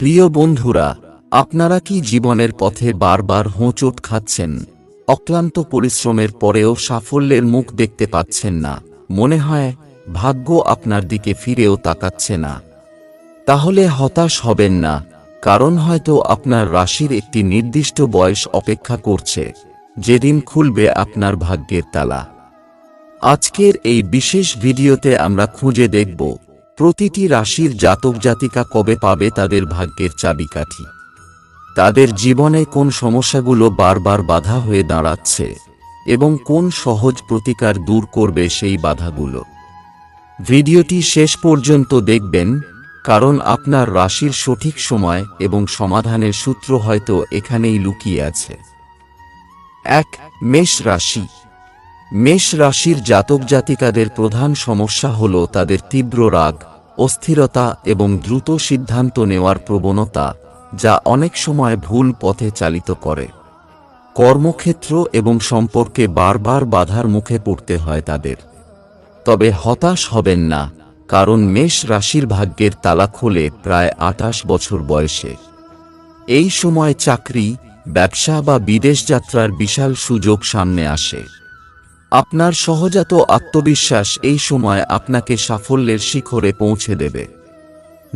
প্রিয় বন্ধুরা, আপনারা কি জীবনের পথে বারবার হোঁচট খাচ্ছেন? অক্লান্ত পরিশ্রমের পরেও সাফল্যের মুখ দেখতে পাচ্ছেন না। মনে হয়, ভাগ্য আপনার দিকে ফিরেও তাকাচ্ছে না। তাহলে হতাশ হবেন না, কারণ হয়তো আপনার রাশির একটি নির্দিষ্ট বয়স অপেক্ষা করছে। যেদিন খুলবে আপনার ভাগ্যের তালা। আজকের এই বিশেষ ভিডিওতে আমরা খুঁজে দেখব প্রতিটি রাশির জাতক জাতিকা কবে পাবে তাদের ভাগ্যের চাবিকাঠি? তাদের জীবনে কোন সমস্যাগুলো বারবার বাধা হয়ে দাঁড়াচ্ছে? এবং কোন সহজ প্রতিকার দূর করবে সেই বাধাগুলো? ভিডিওটি শেষ পর্যন্ত দেখবেন, কারণ আপনার রাশির সঠিক সময় এবং সমাধানের সূত্র হয়তো এখানেই লুকিয়ে আছে। এক, মেষ রাশি। মেষ রাশির জাতক জাতিকাদের প্রধান সমস্যা হল তাদের তীব্র রাগ। অস্থিরতা এবং দ্রুত সিদ্ধান্ত নেওয়ার প্রবণতা যা অনেক সময় ভুল পথে চালিত করে। কর্মক্ষেত্র এবং সম্পর্কে বারবার বাধার মুখে পড়তে হয় তাদের। তবে হতাশ হবেন না, কারণ মেষ রাশির ভাগ্যের তালা খোলে প্রায় আটাশ বছর বয়সে। এই সময় চাকরি, ব্যবসা বা বিদেশ যাত্রার বিশাল সুযোগ সামনে আসে। আপনার সহজাত আত্মবিশ্বাস এই সময় আপনাকে সাফল্যের শিখরে পৌঁছে দেবে।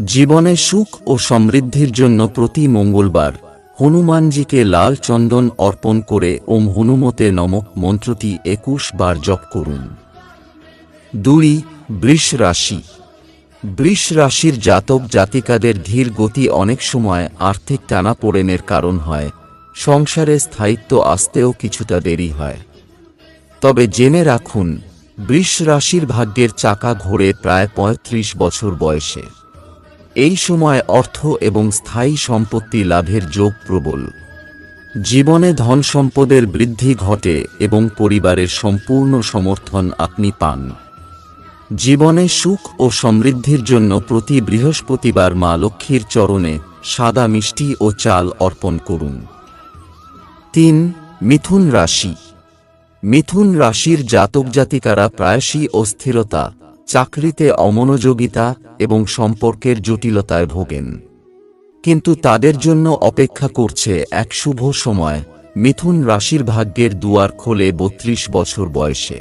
জীবনে সুখ ও সমৃদ্ধির জন্য প্রতি মঙ্গলবার হনুমানজিকে লাল চন্দন অর্পণ করে ওম হনুমতে নমক মন্ত্রটি একুশ বার জপ করুন। দুই, বৃষ রাশি। বৃষ রাশির জাতক জাতিকাদের ধীর গতি অনেক সময় আর্থিক টানাপোড়েনের কারণ হয়। সংসারে স্থায়িত্ব আসতেও কিছুটা দেরি হয়। তবে জেনে রাখুন, বৃষ রাশির ভাগ্যের চাকা ঘোরে প্রায় ৩৫ বছর বয়সে। এই সময় অর্থ এবং স্থায়ী সম্পত্তি লাভের যোগ প্রবল। জীবনে ধন সম্পদের বৃদ্ধি ঘটে এবং পরিবারের সম্পূর্ণ সমর্থন আপনি পান। জীবনে সুখ ও সমৃদ্ধির জন্য প্রতি বৃহস্পতিবার মা লক্ষ্মীর চরণে সাদা মিষ্টি ও চাল অর্পণ করুন। তিন, মিথুন রাশি। মিথুন রাশির জাতক জাতিকারা প্রায়শই অস্থিরতা, চাকরিতে অমনোযোগিতা এবং সম্পর্কের জটিলতায় ভোগেন। কিন্তু তাদের জন্য অপেক্ষা করছে এক শুভ সময়, মিথুন রাশির ভাগ্যের দুয়ার খোলে বত্রিশ বছর বয়সে।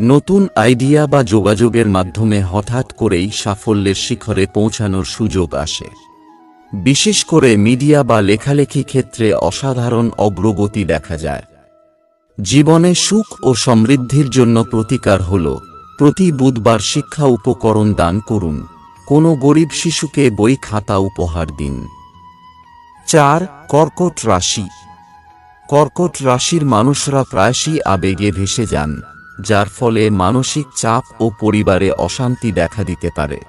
নতুন আইডিয়া বা যোগাযোগের মাধ্যমে হঠাৎ করেই সাফল্যের শিখরে পৌঁছানোর সুযোগ আসে। বিশেষ করে মিডিয়া বা লেখালেখি ক্ষেত্রে অসাধারণ অগ্রগতি দেখা যায়। জীবনে সুখ ও সমৃদ্ধির জন্য প্রতিকার হল। প্রতি বুধবার শিক্ষা উপকরণ দান করুন। কোনো গরিব শিশুকে বই খাতা উপহার দিন। চার, কর্কট রাশি। কর্কট রাশির মানুষরা প্রায়শই আবেগে ভেসে যান, যার ফলে মানসিক চাপ ও পরিবারে অশান্তি দেখা দিতে পারে।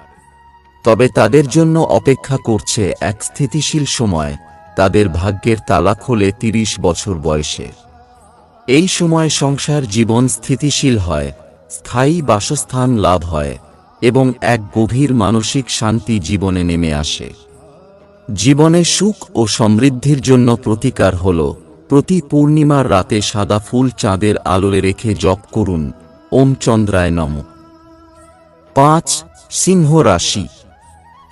তবে তাদের জন্য অপেক্ষা করছে এক স্থিতিশীল সময়, তাদের ভাগ্যের তালা খোলে তিরিশ বছর বয়সে। এই সময় সংসার জীবন স্থিতিশীল হয়, স্থায়ী বাসস্থান লাভ হয়, এবং এক গভীর মানসিক শান্তি জীবনে নেমে আসে। জীবনে সুখ ও সমৃদ্ধির জন্য প্রতিকার হল, প্রতি পূর্ণিমার রাতে সাদা ফুল চাঁদের আলোলে রেখে জপ করুন, ওম চন্দ্রায় নম। পাঁচ, সিংহ রাশি।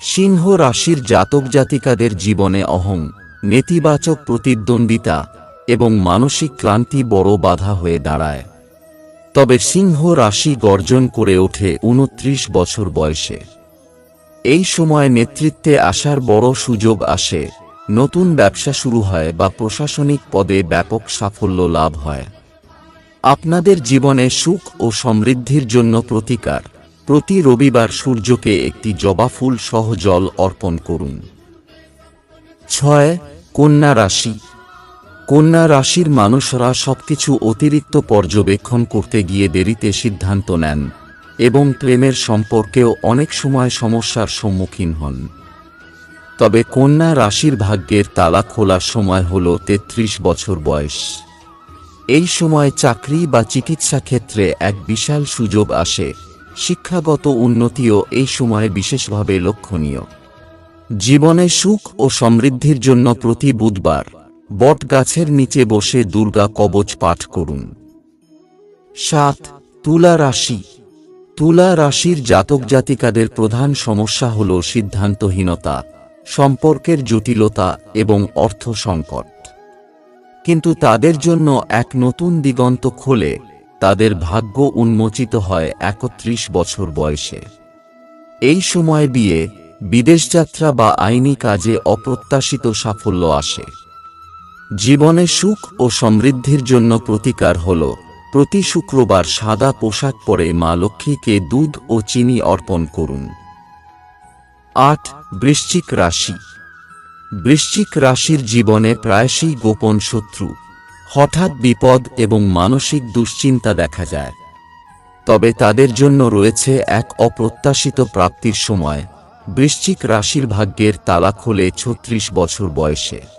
সিংহ রাশির জাতক জাতিকাদের জীবনে অহং, নেতিবাচক প্রতিদ্বন্দ্বিতা এবং মানসিক ক্লান্তি বড় বাধা হয়ে দাঁড়ায়। তবে সিংহ রাশি গর্জন করে ওঠে উনত্রিশ বছর বয়সে। এই সময় নেতৃত্বে আসার বড় সুযোগ আসে, নতুন ব্যবসা শুরু হয় বা প্রশাসনিক পদে ব্যাপক সাফল্য লাভ হয়। আপনাদের জীবনে সুখ ও সমৃদ্ধির জন্য প্রতিকার। প্রতি রবিবার সূর্যকে একটি জবা ফুল সহ জল অর্পণ করুন। ছয়, কন্যা রাশি। কন্যা রাশির মানুষরা সবকিছু অতিরিক্ত পর্যবেক্ষণ করতে গিয়ে দেরিতে সিদ্ধান্ত নেন এবং প্রেমের সম্পর্কেও অনেক সময় সমস্যার সম্মুখীন হন। তবে কন্যা রাশির ভাগ্যের তালা খোলার সময় হল ৩৩ বছর বয়স। এই সময় চাকরি বা চিকিৎসা ক্ষেত্রে এক বিশাল সুযোগ আসে, শিক্ষাগত উন্নতিও এই সময় বিশেষভাবে লক্ষণীয়। জীবনে সুখ ও সমৃদ্ধির জন্য প্রতি বুধবার বট গাছের নিচে বসে দুর্গা কবচ পাঠ করুন। সাত, তুলা রাশি। তুলা রাশির জাতক জাতিকাদের প্রধান সমস্যা হল সিদ্ধান্তহীনতা, সম্পর্কের জটিলতা এবং অর্থ সংকট। কিন্তু তাদের জন্য এক নতুন দিগন্ত খোলে, তাদের ভাগ্য উন্মোচিত হয় একত্রিশ বছর বয়সে। এই সময় বিয়ে বিদেশযাত্রা বা আইনি কাজে অপ্রত্যাশিত সাফল্য আসে। জীবনে সুখ ও সমৃদ্ধির জন্য প্রতিকার হল। প্রতি শুক্রবার সাদা পোশাক পরে মা লক্ষ্মীকে দুধ ও চিনি অর্পণ করুন। আট, বৃশ্চিক রাশি। বৃশ্চিক রাশির জীবনে প্রায়শই গোপন শত্রু। হঠাৎ বিপদ এবং মানসিক দুশ্চিন্তা দেখা যায়। তবে তাদের জন্য রয়েছে এক অপ্রত্যাশিত প্রাপ্তির সময়। বৃশ্চিক রাশির ভাগ্যের তালা খোলে ছত্রিশ বছর বয়সে।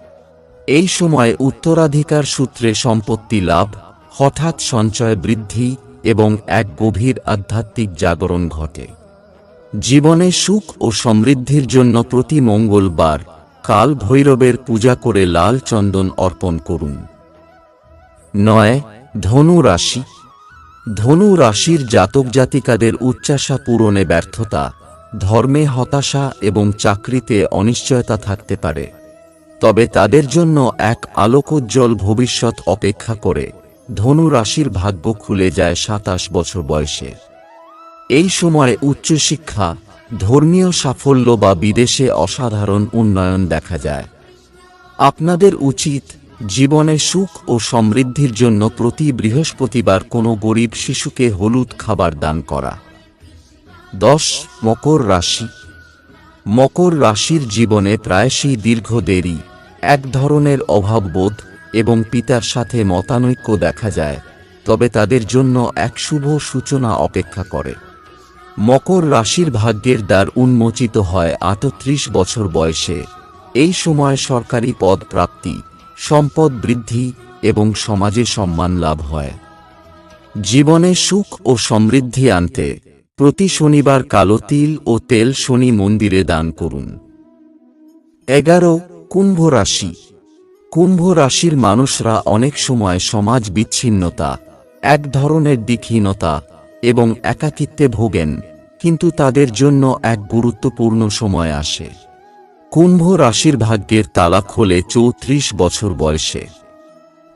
এই সময় উত্তরাধিকার সূত্রে সম্পত্তি লাভ, হঠাৎ সঞ্চয় বৃদ্ধি এবং এক গভীর আধ্যাত্মিক জাগরণ ঘটে। জীবনে সুখ ও সমৃদ্ধির জন্য প্রতি মঙ্গলবার কাল ভৈরবের পূজা করে লাল চন্দন অর্পণ করুন। নয়, ধনু রাশি। ধনু রাশির জাতক জাতিকাদের উচ্চাসা পূরণে ব্যর্থতা, ধর্মে হতাশা এবং চাকরিতে অনিশ্চয়তা থাকতে পারে। তবে তাদের জন্য এক আলোকোজ্জ্বল ভবিষ্যৎ অপেক্ষা করে ধনু রাশির ভাগ্য খুলে যায় সাতাশ বছর বয়সে। এই সময়ে উচ্চশিক্ষা, ধর্মীয় সাফল্য বা বিদেশে অসাধারণ উন্নয়ন দেখা যায়। আপনাদের উচিত জীবনে সুখ ও সমৃদ্ধির জন্য প্রতি বৃহস্পতিবার কোনো গরিব শিশুকে হলুদ খাবার দান করা। দশ মকর রাশি মকর রাশির জীবনে প্রায়শই দীর্ঘ দেরি, এক ধরনের অভাববোধ এবং পিতার সাথে মতানৈক্য দেখা যায়, তবে তাদের জন্য এক শুভ সূচনা অপেক্ষা করে। মকর রাশির ভাগ্যের দ্বার উন্মোচিত হয় আটত্রিশ বছর বয়সে। এই সময় সরকারি পদ প্রাপ্তি, সম্পদ বৃদ্ধি এবং সমাজে সম্মান লাভ হয়। জীবনে সুখ ও সমৃদ্ধি আনতে প্রতি শনিবার কালো তিল ও তেল শনি মন্দিরে দান করুন। এগারো, কুম্ভ রাশি। কুম্ভ রাশির মানুষরা অনেক সময় সমাজ বিচ্ছিন্নতা, এক ধরনের দিকহীনতা এবং একাকিত্বে ভোগেন, কিন্তু তাদের জন্য এক গুরুত্বপূর্ণ সময় আসে। কুম্ভ রাশির ভাগ্যের তালা খোলে চৌত্রিশ বছর বয়সে।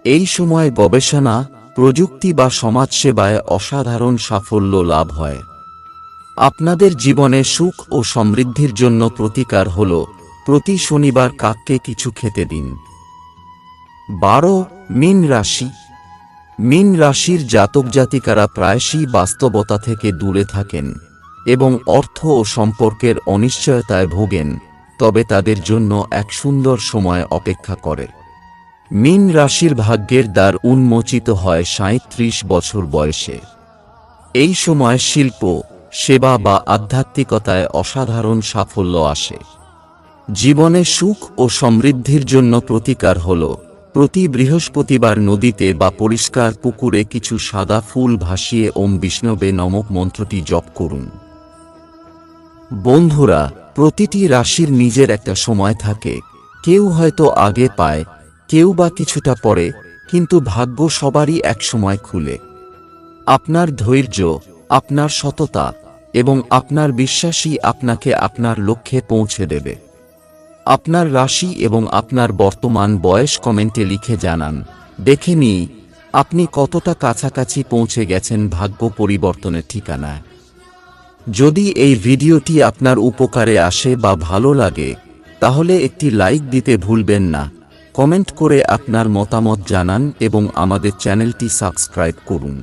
এই সময় গবেষণা, প্রযুক্তি বা সমাজসেবায় অসাধারণ সাফল্য লাভ হয়। আপনাদের জীবনে সুখ ও সমৃদ্ধির জন্য প্রতিকার হল, প্রতি শনিবার কাককে কিছু খেতে দিন। বারো, মিন রাশি। মিন রাশির জাতক জাতিকারা প্রায়শই বাস্তবতা থেকে দূরে থাকেন এবং অর্থ ও সম্পর্কের অনিশ্চয়তায় ভোগেন, তবে তাদের জন্য এক সুন্দর সময় অপেক্ষা করে। মিন রাশির ভাগ্যের দ্বার উন্মোচিত হয় সাঁত্রিশ বছর বয়সে। এই সময় শিল্প সেবা বা আধ্যাত্মিকতায় অসাধারণ সাফল্য আসে। জীবনে সুখ ও সমৃদ্ধির জন্য প্রতিকার হল। প্রতি বৃহস্পতিবার নদীতে বা পরিষ্কার পুকুরে কিছু সাদা ফুল ভাসিয়ে ওম বিষ্ণবে নমক মন্ত্রটি জপ করুন। বন্ধুরা, প্রতিটি রাশির নিজের একটা সময় থাকে। কেউ হয়তো আগে পায়, কেউ বা কিছুটা পরে, কিন্তু ভাগ্য সবারই এক সময় খুলে। আপনার ধৈর্য আপনার সততা এবং আপনার বিশ্বাসই আপনাকে আপনার লক্ষ্যে পৌঁছে দেবে। আপনার রাশি এবং আপনার বর্তমান বয়স কমেন্টে লিখে জানান, দেখে নিই, আপনি কতটা কাছাকাছি পৌঁছে গেছেন ভাগ্য পরিবর্তনের ঠিকানায়। যদি এই ভিডিওটি আপনার উপকারে আসে বা ভালো লাগে, তাহলে একটি লাইক দিতে ভুলবেন না। কমেন্ট করে আপনার মতামত জানান এবং আমাদের চ্যানেলটি সাবস্ক্রাইব করুন।